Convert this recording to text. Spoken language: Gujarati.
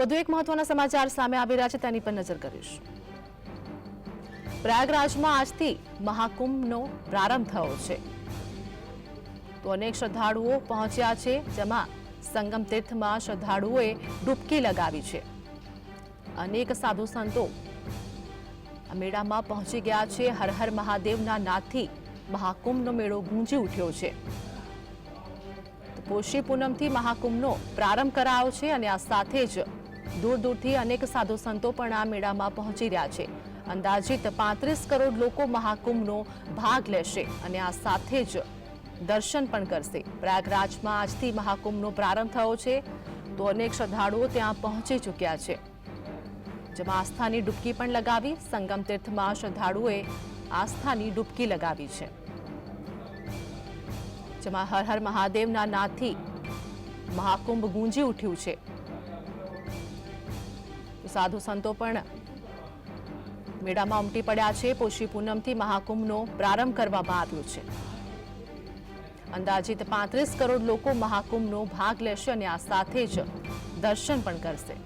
વધુ એક મહત્વના સમાચાર સામે આવી રહ્યા છે, તેની પર નજર કરીશું. પ્રયાગરાજમાં આજથી મહાકુંભનો પ્રારંભ થયો છે. તો અનેક શ્રદ્ધાળુઓ પહોંચ્યા છે, જેમાં સંગમ તીર્થમાં શ્રદ્ધાળુઓએ ડૂબકી લગાવી છે. અનેક સાધુ સંતો મેળામાં પહોંચી ગયા છે. હર હર મહાદેવના નાદથી મહાકુંભનો મેળો ગુંજી ઉઠ્યો છે. પોષી પૂનમથી મહાકુંભનો પ્રારંભ કરાયો છે અને આ સાથે જ દૂર દૂરથી અનેક સાધુ સંતો પણ આ મેળામાં પહોંચી રહ્યા છે. અંદાજિત પાંત્રીસ કરોડ લોકો મહાકુંભનો ભાગ લેશે અને આ સાથે જ દર્શન પણ કરશે. પ્રયાગરાજમાં આજથી મહાકુંભનો પ્રારંભ થયો છે. તો અનેક શ્રદ્ધાળુઓ ત્યાં પહોંચી ચૂક્યા છે. જેમાં આસ્થાની ડૂબકી પણ લગાવી સંગમ તીર્થમાં શ્રદ્ધાળુઓએ આસ્થાની ડૂબકી લગાવી છે. જેમાં હર હર મહાદેવના નાથી મહાકુંભ ગુંજી ઉઠ્યું છે. સાધુ સંતો પણ મેળામાં ઉમટી પડ્યા છે. પોષી પૂનમથી મહાકુંભનો પ્રારંભ કરવામાં આવ્યો છે. અંદાજિત પાંત્રીસ કરોડ લોકો મહાકુંભનો ભાગ લેશે અને આ સાથે જ દર્શન પણ કરશે.